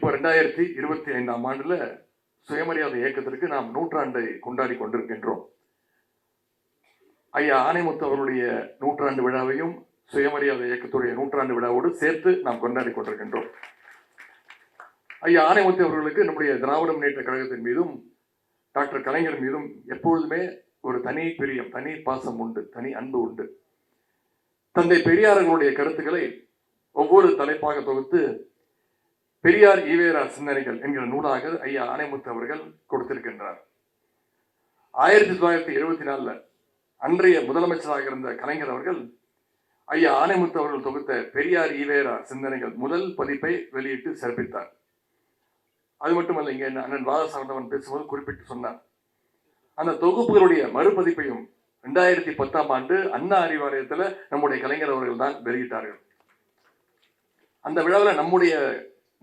இப்போ ரெண்டாயிரத்தி இருபத்தி ஐந்தாம் ஆண்டில் சுயமரியாதை இயக்கத்திற்கு நாம் நூற்றாண்டை கொண்டாடி கொண்டிருக்கின்றோம். ஐயா ஆணைமுத்து அவருடைய நூற்றாண்டு விழாவையும் சுயமரியாதை இயக்கத்துடைய நூற்றாண்டு விழாவோடு சேர்த்து நாம் கொண்டாடி கொண்டிருக்கின்றோம். ஐயா ஆணைமுத்து அவர்களுக்கு நம்முடைய திராவிட முன்னேற்ற கழகத்தின் மீதும் டாக்டர் கலைஞர் மீதும் எப்பொழுதுமே ஒரு தனி பிரியம் தனி பாசம் உண்டு தனி அன்பு உண்டு. தந்தை பெரியார்களுடைய கருத்துக்களை ஒவ்வொரு தலைப்பாக தொகுத்து பெரியார் ஈவேரா சிந்தனைகள் என்கிற நூலாக ஐயா ஆணைமுத்து அவர்கள் கொடுத்திருக்கின்றார். ஆயிரத்தி தொள்ளாயிரத்தி எழுபத்தி நாலுல அன்றைய முதலமைச்சராக இருந்த கலைஞர் அவர்கள் ஐயா ஆணைமுத்து அவர்கள் தொகுத்த பெரியார் ஈவேரா சிந்தனைகள் முதல் பதிப்பை வெளியிட்டு சிறப்பித்தார். அது மட்டுமல்ல இங்கே அண்ணன் வாதசார்ந்தவன் பேசும்போது குறிப்பிட்டு சொன்னார். அந்த தொகுப்புகளுடைய மறுபதிப்பையும் ரெண்டாயிரத்தி பத்தாம் ஆண்டு அண்ணா அறிவாலயத்துல நம்முடைய கலைஞர் அவர்கள் தான் வெளியிட்டார்கள். அந்த விழாவில் நம்முடைய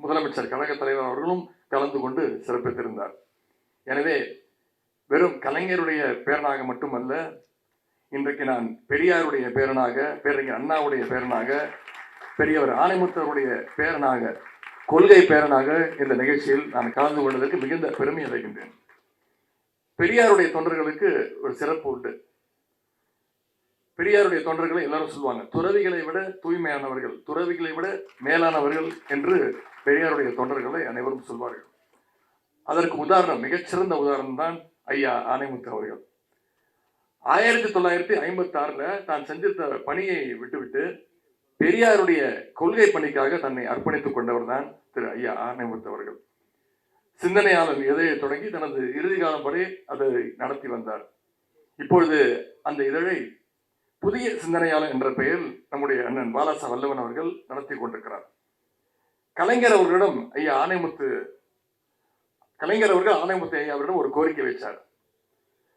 முதலமைச்சர் கழக தலைவர் அவர்களும் கலந்து கொண்டு சிறப்பித்திருந்தார். எனவே வெறும் கலைஞருடைய பேரனாக மட்டுமல்ல இன்றைக்கு நான் பெரியாருடைய பேரனாக பேரறிஞர் அண்ணாவுடைய பேரனாக பெரியவர் ஆணைமுத்தருடைய பேரனாக கொள்கை பேரனாக இந்த நிகழ்ச்சியில் நான் கலந்து கொண்டதற்கு மிகுந்த பெருமை அடைகின்றேன். பெரியாருடைய தொண்டர்களுக்கு ஒரு சிறப்பு உண்டு. பெரியாருடைய தொண்டர்களை எல்லாரும் சொல்லுவாங்க துறவிகளை விட தூய்மையானவர்கள் துறவிகளை விட மேலானவர்கள் என்று பெரியாருடைய தொண்டர்களை அனைவரும் சொல்வார்கள். அதற்கு உதாரணம் மிகச்சிறந்த உதாரணம் தான் ஐயா ஆனைமுத்து அவர்கள். ஆயிரத்தி தொள்ளாயிரத்தி ஐம்பத்தி ஆறுல தான் செஞ்சிருந்த பணியை விட்டுவிட்டு பெரியாருடைய கொள்கை பணிக்காக தன்னை அர்ப்பணித்துக் கொண்டவர் தான் திரு ஐயா ஆனைமுத்து அவர்கள். சிந்தனையாளர் இதழை தொடங்கி தனது இறுதி காலம் வரை அதை நடத்தி வந்தார். இப்பொழுது அந்த இதழை புதிய சிந்தனையாளர் என்ற பெயரில் நம்முடைய அண்ணன் பாலாசா வல்லவன் அவர்கள் நடத்தி கொண்டிருக்கிறார். கலைஞர் அவர்களிடம் ஐயா ஆணைமுத்து கலைஞர் அவர்கள் ஆனைமுத்து ஐயா அவரிடம் ஒரு கோரிக்கை வைச்சார்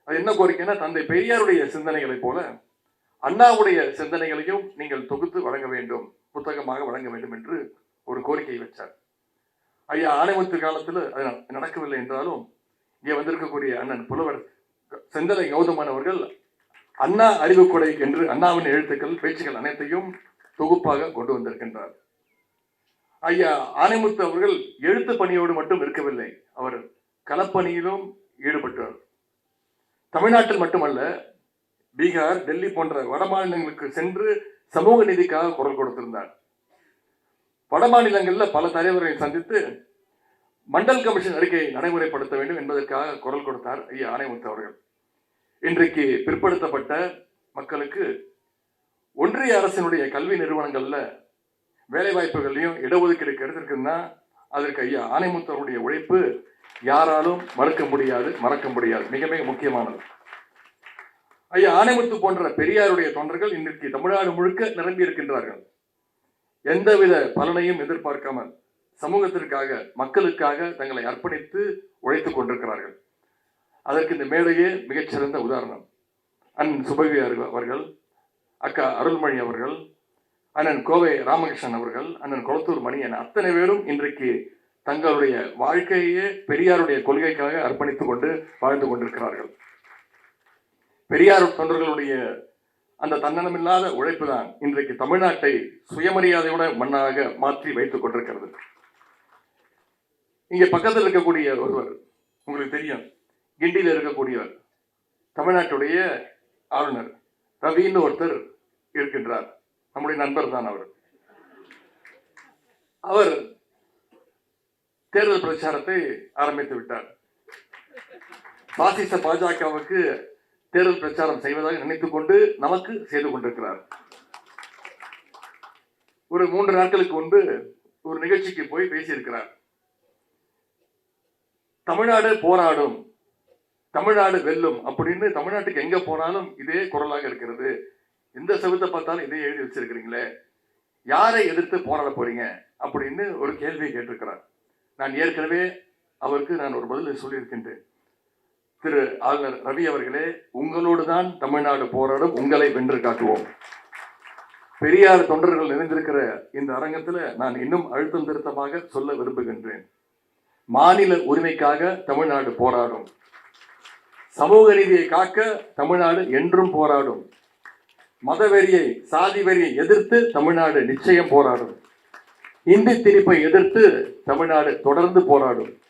அது என்ன கோரிக்கைன்னா தந்தை பெரியாருடைய சிந்தனைகளைப் போல அண்ணாவுடைய சிந்தனைகளையும் நீங்கள் தொகுத்து வழங்க வேண்டும் புத்தகமாக வழங்க வேண்டும் என்று ஒரு கோரிக்கை வச்சார் ஐயா ஆணைமுத்து காலத்தில் அது நடக்கவில்லை என்றாலும் இங்கே வந்திருக்கக்கூடிய அண்ணன் புலவர் செந்தலை கௌதமன் அவர்கள் அண்ணா அறிவுக்கொடை என்று அண்ணாவின் எழுத்துக்கள் பேச்சுக்கள் அனைத்தையும் தொகுப்பாக கொண்டு வந்திருக்கின்றார். ஐயா ஆனைமுத்து அவர்கள் எழுத்து பணியோடு மட்டும் இருக்கவில்லை. அவர் களப்பணியிலும் ஈடுபட்டார். தமிழ்நாட்டில் மட்டுமல்ல பீகார் டெல்லி போன்ற வட மாநிலங்களுக்கு சென்று சமூக நீதிக்காக குரல் கொடுத்திருந்தார். வட மாநிலங்களில் பல தலைவர்களை சந்தித்து மண்டல் கமிஷன் அறிக்கையை நடைமுறைப்படுத்த வேண்டும் என்பதற்காக குரல் கொடுத்தார் ஐயா ஆணைமுத்து அவர்கள். இன்றைக்கு பிற்படுத்தப்பட்ட மக்களுக்கு ஒன்றிய அரசினுடைய கல்வி நிறுவனங்கள்ல வேலைவாய்ப்புகள்லையும் இடஒதுக்கீடு கிடைத்திருக்குன்னா அதற்கு ஐயா ஆணைமுத்தருடைய உழைப்பு யாராலும் மறுக்க முடியாது மறக்க முடியாது. மிக மிக முக்கியமானது. ஐயா ஆணைமுத்து போன்ற பெரியாருடைய தொண்டர்கள் இன்றைக்கு தமிழ்நாடு முழுக்க நிரம்பி இருக்கின்றார்கள். எந்தவித பலனையும் எதிர்பார்க்காமல் சமூகத்திற்காக மக்களுக்காக தங்களை அர்ப்பணித்து உழைத்துக் கொண்டிருக்கிறார்கள். அதற்கு இந்த மேடையே மிகச்சிறந்த உதாரணம். அண்ணன் சுபவி அவர்கள் அக்கா அருள்மொழி அவர்கள் அண்ணன் கோவை ராமகிருஷ்ணன் அவர்கள் அண்ணன் குளத்தூர் மணி என அத்தனை பேரும் இன்றைக்கு தங்களுடைய வாழ்க்கையே பெரியாருடைய கொள்கைக்காக அர்ப்பணித்துக் கொண்டு வாழ்ந்து கொண்டிருக்கிறார்கள். பெரியார் தொண்டர்களுடைய அந்த தன்னலமில்லாத உழைப்பு தான் இன்றைக்கு தமிழ்நாட்டை சுயமரியாதையோட மண்ணாக மாற்றி வைத்துக் கொண்டிருக்கிறது. இங்கே பக்கத்தில் இருக்கக்கூடிய ஒருவர் உங்களுக்கு தெரியும் கிண்டியில் இருக்கக்கூடியவர். தமிழ்நாட்டுடைய ஆளுநர். ரவின்னு ஒருத்தர் இருக்கின்றார். நம்முடைய நண்பர் தான் அவர். அவர் தேர்தல் பிரச்சாரத்தை ஆரம்பித்து விட்டார். பாசிச பாஜகவுக்கு தேர்தல் பிரச்சாரம் செய்வதாக நினைத்துக் கொண்டு நமக்கு செய்து கொண்டிருக்கிறார். ஒரு மூன்று நாட்களுக்கு முன்பு ஒரு நிகழ்ச்சிக்கு போய் பேசியிருக்கிறார். தமிழ்நாடு போராடும் தமிழ்நாடு வெல்லும் அப்படின்னு தமிழ்நாட்டுக்கு எங்க போனாலும் இதே குரலாக இருக்கிறது. எந்த செவத்தை பார்த்தாலும் இதே எழுதி வச்சிருக்கிறீங்களே. யாரை எதிர்த்து போராட போறீங்க? அப்படின்னு ஒரு கேள்வியை கேட்டிருக்கிறார். நான் ஏற்கனவே அவருக்கு நான் ஒரு பதில் சொல்லியிருக்கின்றேன். திரு ஆளுநர் ரவி அவர்களே உங்களோடு தான் தமிழ்நாடு போராடும் உங்களை வென்று காட்டுவோம். பெரியார் தொண்டர்கள் நிறைந்திருக்கிற இந்த அரங்கத்தில் நான் இன்னும் அழுத்தம் திருத்தமாக சொல்ல விரும்புகின்றேன். மாநில உரிமைக்காக தமிழ்நாடு போராடும். சமூக நீதியை காக்க தமிழ்நாடு என்றும் போராடும். மதவெறியை சாதி வெறியை எதிர்த்து தமிழ்நாடு நிச்சயம் போராடும். இந்தி திணிப்பை எதிர்த்து தமிழ்நாடு தொடர்ந்து போராடும்.